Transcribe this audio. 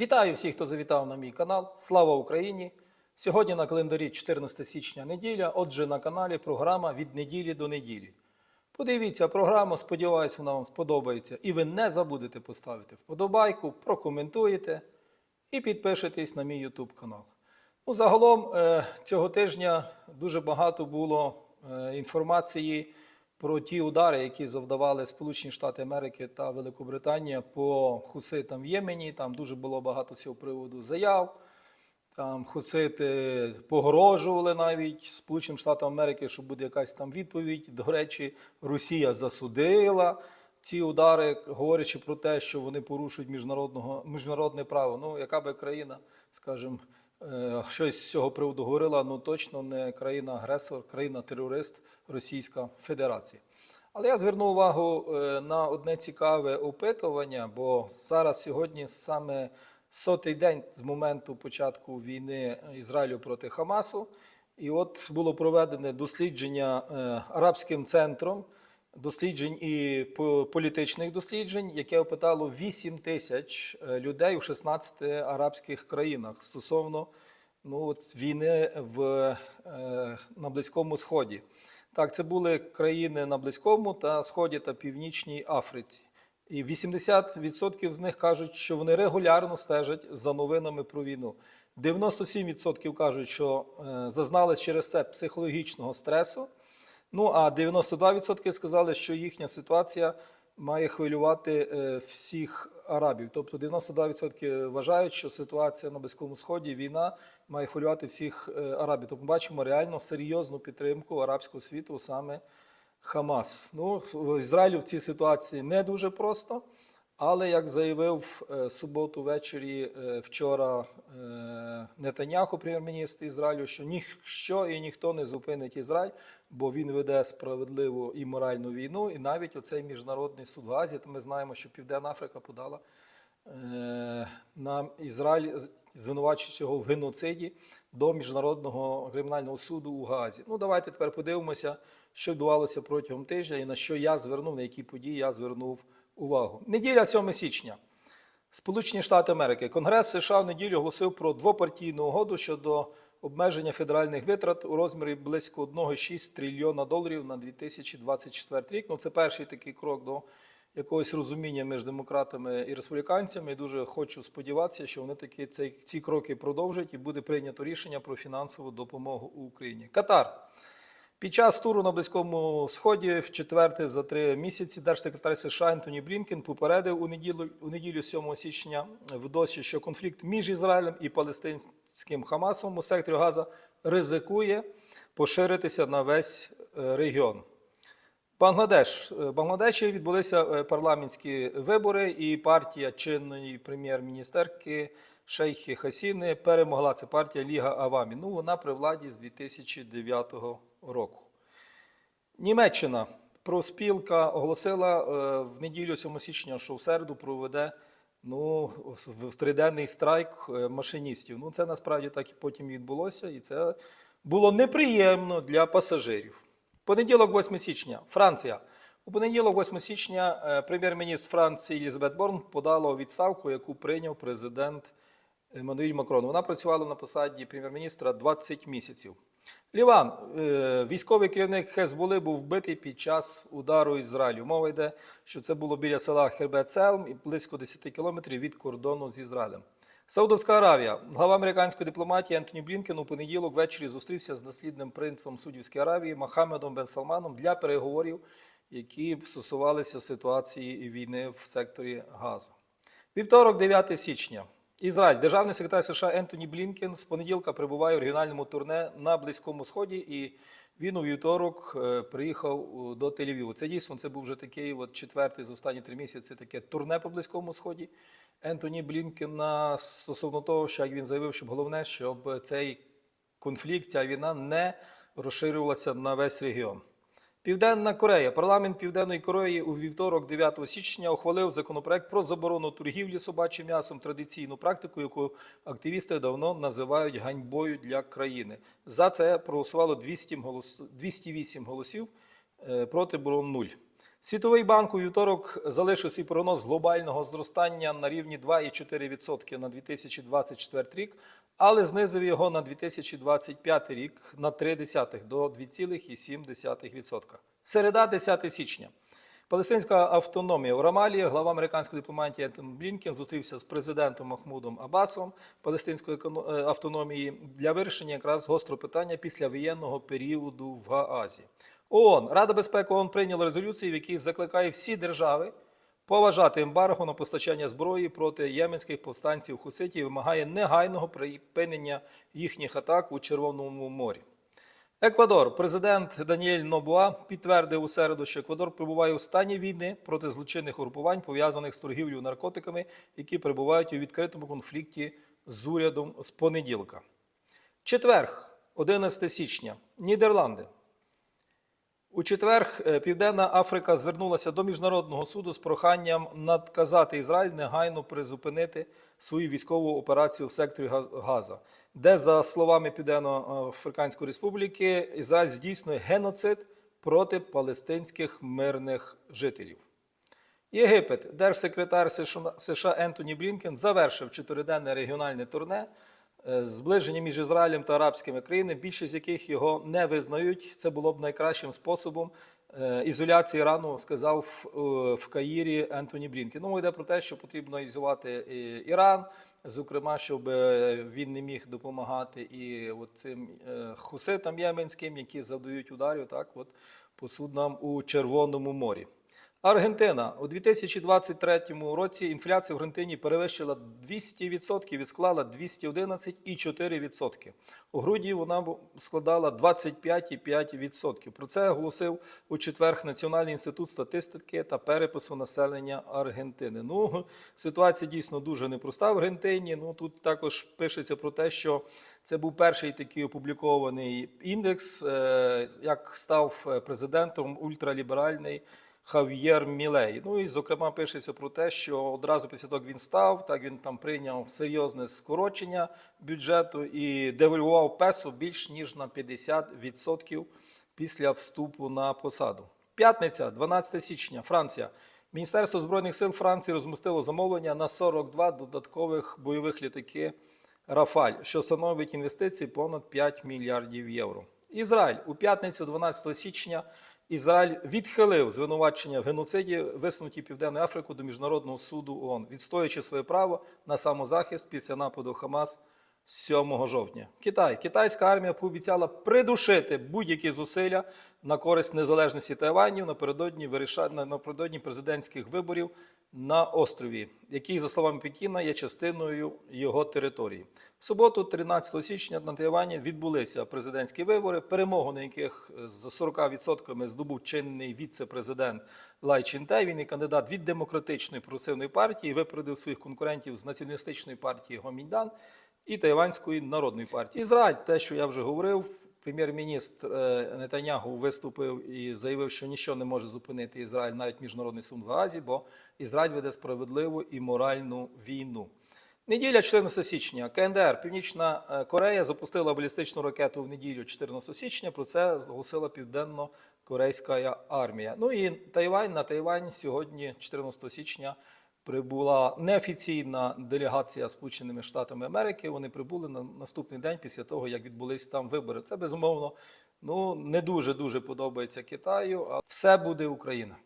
Вітаю всіх, хто завітав на мій канал. Слава Україні! Сьогодні на календарі 14 січня неділя. Отже, на каналі програма від неділі до неділі. Подивіться програму, сподіваюсь, вона вам сподобається. І ви не забудете поставити вподобайку, прокоментуєте і підпишитесь на мій YouTube канал. Ну, загалом е, цього тижня дуже багато було е, інформації про ті удари, які завдавали Сполучені Штати Америки та Великобританія по хуситам в Ємені. Там дуже було багато цього приводу заяв. Там хусити погрожували навіть Сполученим Штатам Америки, що буде якась там відповідь. До речі, Росія засудила ці удари, говорячи про те, що вони порушують міжнародного, міжнародне право. Ну, яка би країна, скажімо, щось з цього приводу говорила, ну точно не країна-агресор, країна-терорист Російська Федерація. Але я зверну увагу е, на одне цікаве опитування, бо зараз сьогодні саме сотий день з моменту початку війни Ізраїлю проти Хамасу. І от було проведене дослідження е, арабським центром досліджень і по- політичних досліджень, яке опитало 8 тисяч е, людей у 16 арабських країнах стосовно ну, от, війни в, е, на Близькому Сході. Так, це були країни на Близькому та Сході та Північній Африці. І 80% з них кажуть, що вони регулярно стежать за новинами про війну. 97% кажуть, що е, зазнали через це психологічного стресу. Ну а 92% сказали, що їхня ситуація має хвилювати е, всіх арабів. Тобто 92% вважають, що ситуація на Близькому Сході, війна має хвилювати всіх е, арабів. Тобто ми бачимо реально серйозну підтримку арабського світу саме Хамас. Ну, в Ізраїлю в цій ситуації не дуже просто. Але як заявив е, суботу ввечері е, вчора е, Нетаняху, прем'єр-міністр Ізраїлю, що ніщо і ніхто не зупинить Ізраїль, бо він веде справедливу і моральну війну. І навіть оцей міжнародний суд Газі, ми знаємо, що Південна Африка подала на Ізраїль, звинувачуючи його в геноциді до міжнародного кримінального суду у Газі. Ну, давайте тепер подивимося, що відбувалося протягом тижня і на що я звернув, на які події я звернув увагу. Неділя 7 січня. Сполучені Штати Америки. Конгрес США в неділю оголосив про двопартійну угоду щодо обмеження федеральних витрат у розмірі близько 1,6 трильйона доларів на 2024 рік. Ну, це перший такий крок до якогось розуміння між демократами і республіканцями. І дуже хочу сподіватися, що вони таки цей, ці кроки продовжать і буде прийнято рішення про фінансову допомогу Україні. Катар. Під час туру на Близькому Сході, в четверте за три місяці, держсекретар США Ентоні Блінкен попередив у неділю, у неділю 7 січня в досі, що конфлікт між Ізраїлем і палестинським Хамасом у секторі Газа ризикує поширитися на весь е, регіон. Бангладеш. В Бангладеші відбулися е, парламентські вибори, і партія чинної прем'єр-міністерки Шейхи Хасіни перемогла. Це партія Ліга Авамі. Ну, вона при владі з 2009 року. Німеччина профспілка оголосила е, в неділю 7 січня, що в середу проведе ну, триденний страйк е, машиністів. Ну, це насправді так і потім відбулося, і це було неприємно для пасажирів. Понеділок, 8 січня, Франція. У понеділок, 8 січня, е, прем'єр-міністр Франції Елізабет Борн подала відставку, яку прийняв президент Еммануель Макрон. Вона працювала на посаді прем'єр-міністра 20 місяців. Ліван, е, військовий керівник Хезболи, був вбитий під час удару Ізраїлю. Мова йде, що це було біля села Хербет-Селм і близько 10 кілометрів від кордону з Ізраїлем. Саудовська Аравія. Глава американської дипломатії Ентоні Блінкен у понеділок ввечері зустрівся з наслідним принцем Судівської Аравії Мохаммедом Бен Салманом для переговорів, які стосувалися ситуації війни в секторі Газа. Вівторок, 9 січня. Ізраїль. Державний секретар США Ентоні Блінкен з понеділка прибуває у регіональному турне на Близькому Сході, і він у вівторок е, приїхав до Тель-Авіву. Це дійсно це був вже такий от четвертий з останні три місяці таке турне по Близькому Сході. Ентоні Блінкена стосовно того, що як він заявив, що головне, щоб цей конфлікт, ця війна не розширювалася на весь регіон. Південна Корея. Парламент Південної Кореї у вівторок, 9 січня, ухвалив законопроект про заборону торгівлі собачим м'ясом, традиційну практику, яку активісти давно називають ганьбою для країни. За це проголосувало 200 голос... 208 голосів, е, проти було 0. Світовий банк у вівторок залишив свій прогноз глобального зростання на рівні 2,4% на 2024 рік, але знизив його на 2025 рік на 0,3 до 2,7%. Середа 10 січня. Палестинська автономія у Рамалі, глава американської дипломатії Ентон Блінкен зустрівся з президентом Махмудом Абасом палестинської е, автономії для вирішення якраз гострого питання післявоєнного періоду в Гаазі. ООН Рада безпеки ООН прийняла резолюцію, в якій закликає всі держави поважати ембарго на постачання зброї проти єменських повстанців хуситів і вимагає негайного припинення їхніх атак у Червоному морі. Еквадор, президент Даніель Нобуа підтвердив у середу, що Еквадор перебуває у стані війни проти злочинних угрупувань, пов'язаних з торгівлею наркотиками, які перебувають у відкритому конфлікті з урядом з понеділка. Четверг, 11 січня, Нідерланди. У четвер е, Південна Африка звернулася до міжнародного суду з проханням надказати Ізраїль негайно призупинити свою військову операцію в секторі Газа, де, за словами Південно-Африканської Республіки, Ізраїль здійснює геноцид проти палестинських мирних жителів. Єгипет, держсекретар США Ентоні Блінкен завершив чотириденне регіональне турне зближення між Ізраїлем та арабськими країнами, більшість з яких його не визнають. Це було б найкращим способом е, ізоляції Ірану, сказав в, е, в Каїрі Ентоні Блінкен. Ну, йде про те, що потрібно ізолювати е, Іран, зокрема, щоб е, він не міг допомагати і от цим е, хуситам єменським, які завдають ударів так, от, по суднам у Червоному морі. Аргентина у 2023 році інфляція в Аргентині перевищила 200% і склала 211,4%. У грудні вона складала 25,5%. Про це оголосив у четвер Національний інститут статистики та перепису населення Аргентини. Ну, ситуація дійсно дуже непроста в Аргентині. Ну тут також пишеться про те, що це був перший такий опублікований індекс, е, як став е, президентом ультраліберальний. Хав'єр Мілей. Ну і зокрема пишеться про те, що одразу після того, як він став, так він там прийняв серйозне скорочення бюджету і девальвував песо більш ніж на 50% після вступу на посаду. П'ятниця, 12 січня, Франція. Міністерство збройних сил Франції розмістило замовлення на 42 додаткових бойових літаки Рафаль, що становить інвестиції понад 5 мільярдів євро. Ізраїль у п'ятницю, 12 січня, Ізраїль відхилив звинувачення в геноциді, висунуті Південну Африку до Міжнародного суду ООН, відстоюючи своє право на самозахист після нападу Хамас 7 жовтня. Китай. Китайська армія пообіцяла придушити будь-які зусилля на користь незалежності Тайванів напередодні виріша... напередодні президентських виборів на острові, який, за словами Пекіна, є частиною його території. В суботу, 13 січня, на Тайвані відбулися президентські вибори, перемогу на яких з 40% здобув чинний віце-президент Лай Чінтай. Він і кандидат від демократичної прогресивної партії, випередив своїх конкурентів з націоналістичної партії Гоміньдан і Тайванської народної партії. Ізраїль, те, що я вже говорив, прем'єр-міністр е, Нетанягу виступив і заявив, що нічого не може зупинити Ізраїль, навіть міжнародний суд в Газі, бо Ізраїль веде справедливу і моральну війну. Неділя 14 січня. КНДР Північна е, Корея запустила балістичну ракету в неділю 14 січня. Про це зголосила Південно-Корейська армія. Ну і Тайвань на Тайвань сьогодні, 14 січня, прибула неофіційна делегація Сполученими Штатами Америки. Вони прибули на наступний день після того, як відбулись там вибори. Це безумовно ну не дуже дуже подобається Китаю. А все буде Україна.